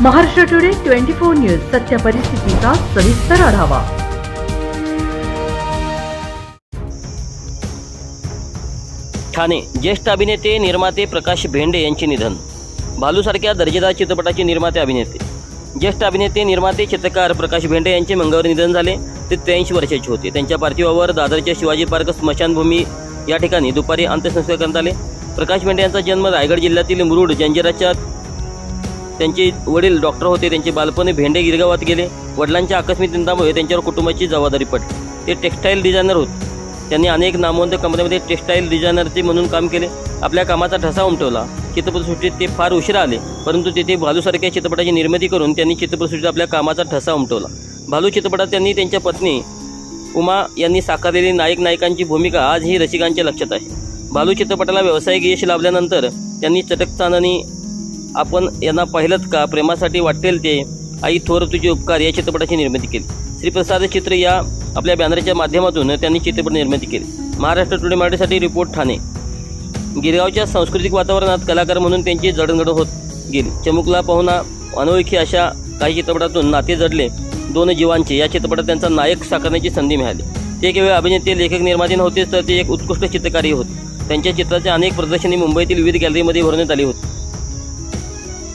Maharashtra today twenty four news सत्य परिस्थितीचा सविस्तर आढावा. ठाणे ज्येष्ठ अभिनेते निर्माते प्रकाश भेंडे यांचे निधन. भालूसारख्या दर्जेदार चित्रपटाचे निर्माते अभिनेते. ज्येष्ठ अभिनेते निर्माते चित्रकार प्रकाश भेंडे यांचे मंगळवारी निधन झाले. ते त्र्याऐंशी वर्षाचे होते. त्यांच्या पार्थिवावर दादरच्या शिवाजी पार्क स्मशानभूमी या ठिकाणी दुपारी अंत्यसंस्कार करण्यात आले. प्रकाश भेंडे यांचा जन्म रायगड जिल्ह्यातील मुरुड जंजिराच्या त्यांचे वडील डॉक्टर होते त्यांचे बालपण भेंडे गिरगावात गेले. वडिलांच्या आकस्मिक निंदामुळे त्यांच्यावर कुटुंबाची जबाबदारी पडली. ते टेक्स्टाईल डिझायनर होते. त्यांनी अनेक नामवंत कंपन्यांमध्ये टेक्स्टाईल डिझायनरचे म्हणून काम केले. आपल्या कामाचा ठसा उमटवला. चित्रपटसृष्टीत ते फार उशिरा आले परंतु तेथे भालूसारख्या चित्रपटाची निर्मिती करून त्यांनी चित्रपटसृष्टीत आपल्या कामाचा ठसा उमटवला. भालू चित्रपटात त्यांनी त्यांच्या पत्नी उमा यांनी साकारलेली नायक नायिकांची भूमिका आजही रसिकांच्या लक्षात आहे. भालू चित्रपटाला व्यावसायिक यश लाभल्यानंतर त्यांनी चटकचांदनी आपण यांना पाहिलंच का? प्रेमासाठी वाटेल ते. आई थोर तुझे उपकार या चित्रपटाची निर्मिती केली. श्रीप्रसाद चित्र या आपल्या बॅनरच्या माध्यमातून त्यांनी चित्रपट निर्मिती केली. महाराष्ट्र टुडे मराठीसाठी रिपोर्ट ठाणे. गिरगावच्या सांस्कृतिक वातावरणात कलाकार म्हणून त्यांची जडणघडण होत गेली. चमुकला पाहुणा अनोळखी अशा काही चित्रपटातून नाते जडले. दोन जीवांचे. या चित्रपटात त्यांचा नायक साकारण्याची संधी मिळाली. ते केवळ अभिनेते लेखक निर्माते नव्हतेच तर ते एक उत्कृष्ट चित्रकारी होते. त्यांच्या चित्राचे अनेक प्रदर्शने मुंबईतील विविध गॅलरीमध्ये भरवण्यात आली होती.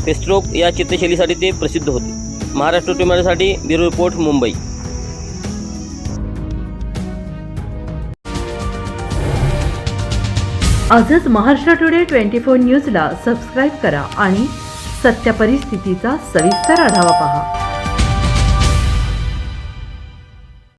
फेस्ट्रोक या चित्रशैलीसाठी ते प्रसिद्ध होते. महाराष्ट्र टुमासाठी ब्युरो रिपोर्ट मुंबई. आजच महाराष्ट्र टुडे ट्वेंटी फोर न्यूजला सबस्क्राईब करा आणि सत्य परिस्थितीचा सविस्तर आढावा पहा.